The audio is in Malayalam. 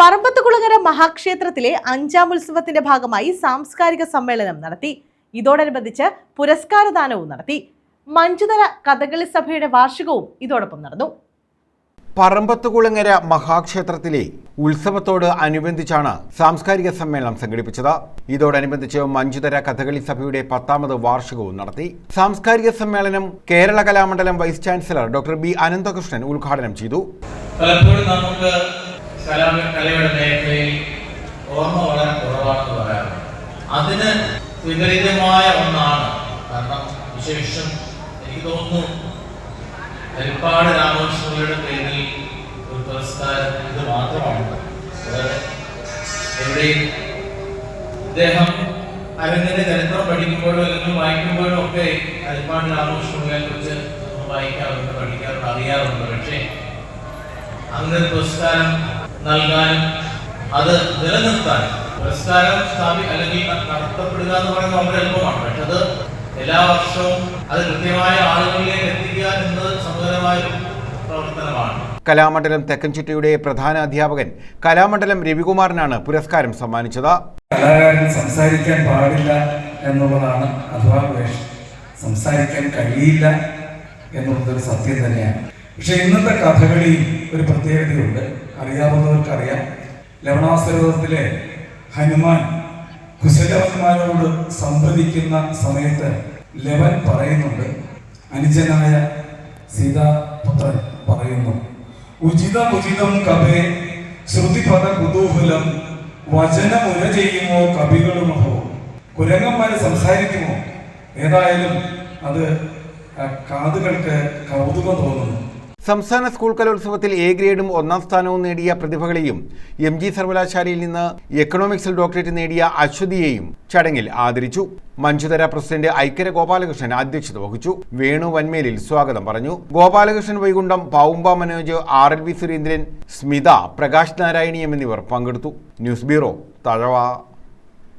പറമ്പത്തുകുളങ്ങര മഹാക്ഷേത്രത്തിലെ അഞ്ചാം ഉത്സവത്തിന്റെ ഭാഗമായി സാംസ്കാരിക സമ്മേളനം നടത്തി. ഇതോടനുബന്ധിച്ച് പുരസ്കാരദാനവും നടത്തി. മഞ്ചുതല കഥകളി സഭയുടെ വാർഷികവും ഇതോടൊപ്പം നടന്നു. പറമ്പത്തുകുളങ്ങര മഹാക്ഷേത്രത്തിലെ ഉത്സവത്തോട് അനുബന്ധിച്ചാണ് സാംസ്കാരിക സമ്മേളനം സംഘടിപ്പിച്ചത്. ഇതോടനുബന്ധിച്ച് മഞ്ജുതര കഥകളി സഭയുടെ പത്താമത് വാർഷികവും നടത്തി. സാംസ്കാരിക സമ്മേളനം Kerala Kalamandalam vice chancellor doctor B Ananthakrishnan ഉദ്ഘാടനം ചെയ്തു. പലപ്പോഴും നമുക്ക് കലാ കലയുടെ മേഖലയിൽ ഓർമ്മ വളരെ കുറവാണെന്ന് പറയാറുണ്ട്. അതിന് വിപരീതമായ ഒന്നാണ് കാരണം വിശേഷം എനിക്ക് തോന്നുന്നു ഹരിപ്പാട് രാമകൃഷ്ണയുടെ പേരിൽ ഒരു പുരസ്കാരം ഇത് മാത്രമാണ്. എവിടെയും ഇദ്ദേഹം അരങ്ങിന്റെ ചരിത്രം പഠിക്കുമ്പോഴോ അല്ലെങ്കിൽ വായിക്കുമ്പോഴോ ഒക്കെ ഹരിപ്പാട് രാമകൃഷ്ണയെ കുറിച്ച് വായിക്കാറുണ്ട് പഠിക്കാറുണ്ട് അറിയാറുണ്ട്. പക്ഷേ അങ്ങനെ പുരസ്കാരം നൽകാനും അത് നിലനിർത്താനും പുരസ്കാരം സ്ഥാപി അല്ലെങ്കിൽ നടത്തപ്പെടുക എന്ന് പറയുന്നത് വളരെ എളുപ്പമാണ്. പക്ഷെ അത് എല്ലാ വർഷവും അത് കൃത്യമായ ആളുകളിലേക്ക് എത്തിക്കുക എന്നത് സമഗ്രമായ ഒരു പ്രവർത്തനമാണ്. കലാമണ്ഡലം തെക്കൻചുറ്റയുടെ പ്രധാന അധ്യാപകൻ കലാമണ്ഡലം രവികുമാറിനാണ് പുരസ്കാരം സമ്മാനിച്ചത്. കലാകാരൻ സംസാരിക്കാൻ പാടില്ല എന്നുള്ളതാണ് അഥവാ സംസാരിക്കാൻ കഴിയില്ല എന്നുള്ളതൊരു സത്യം തന്നെയാണ്. പക്ഷെ ഇന്നത്തെ കഥകളി ഒരു പ്രത്യേകതയുണ്ട്. അറിയാവുന്നവർക്കറിയാം. ലവണാസുരത്തിലെ ഹനുമാൻ കുശലവന്മാരോട് സംവദിക്കുന്ന സമയത്ത് ലവൻ പറയുന്നുണ്ട്. അനുജനായ സീതാപുത്രൻ പറയുന്നു ഉചിതം ഉചിതം കവേ ശ്രുതിപദ കുതൂഹലം വചനമുര ചെയ്യുമോ കവികളുമോ കുരങ്ങന്മാര് സംസാരിക്കുമോ? ഏതായാലും അത് കാതുകൾക്ക് കൗതുകം തോന്നുന്നു. സംസ്ഥാന സ്കൂൾ കലോത്സവത്തിൽ എ ഗ്രേഡും ഒന്നാം സ്ഥാനവും നേടിയ പ്രതിഭകളെയും എം ജി സർവകലാശാലയിൽ നിന്ന് എക്കണോമിക്സിൽ ഡോക്ടറേറ്റ് നേടിയ അശ്വതിയെയും ചടങ്ങിൽ ആദരിച്ചു. മഞ്ജുതര പ്രസിഡന്റ് ഐക്കര ഗോപാലകൃഷ്ണൻ അധ്യക്ഷത വഹിച്ചു. വേണു വൻമേലിൽ സ്വാഗതം പറഞ്ഞു. Gopalakrishnan Vaikundam Pavumba Manoj R L V Surendran Smitha Prakash Narayaneeyam എന്നിവർ പങ്കെടുത്തു. News bureau Thazhava.